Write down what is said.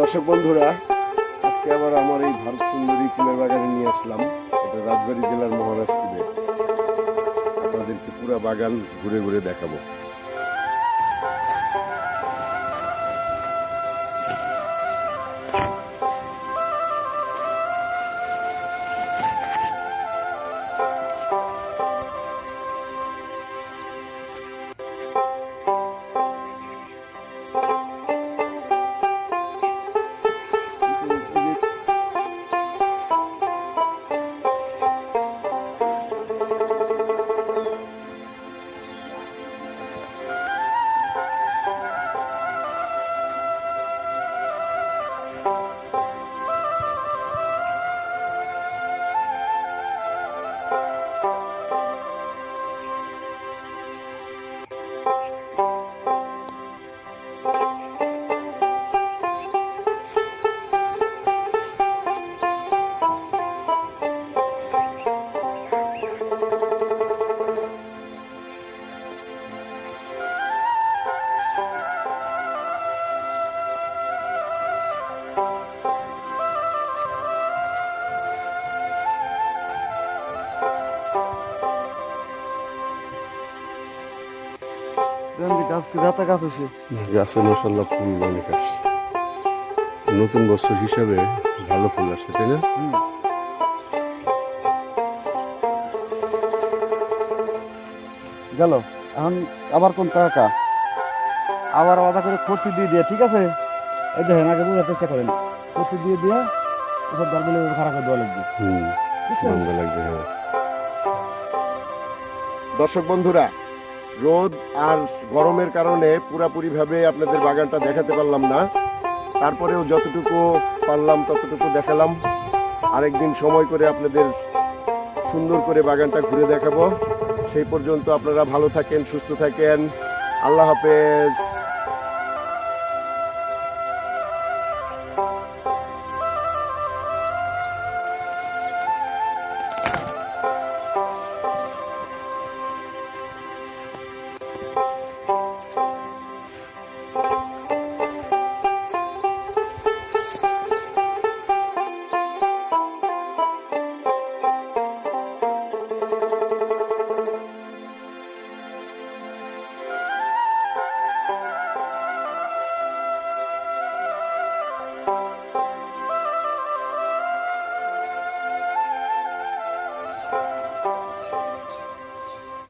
দর্শক বন্ধুরা, আজকে আবার আমার এই ভারত সুন্দরী ফুলের বাগানে নিয়ে আসলাম। এটা রাজবাড়ী জেলার মহারাষ্ট্রে। আপনাদেরকে পুরো বাগান ঘুরে ঘুরে দেখাবো। গাছ মশাল্লা ফুল অনেক আসছে। নতুন বছর হিসাবে ভালো ফুল আসছে তাই না? গেল। এখন আবার কোন টাকা? আবার আলাদা করে খরচি দিয়ে দিয়ে ঠিক আছে? এই দেখেন আগে বোঝার চেষ্টা করেন। খরচি দিয়ে দিয়ে এসব ডালগুলো খারাপ করে দেওয়া লাগবে। হুম? লাগবে হ্যাঁ। দর্শক বন্ধুরা রোদ আর গরমের কারণে পুরাপুরি ভাবে আপনাদের বাগানটা দেখাতে পারলাম না। তারপরেও যতটুকু পারলাম, ততটুকু দেখালাম। আরেকদিন সময় করে আপনাদের সুন্দর করে বাগানটা ঘুরে দেখাবো। সেই পর্যন্ত আপনারা ভালো থাকেন, সুস্থ থাকেন। আল্লাহ হাফেজ।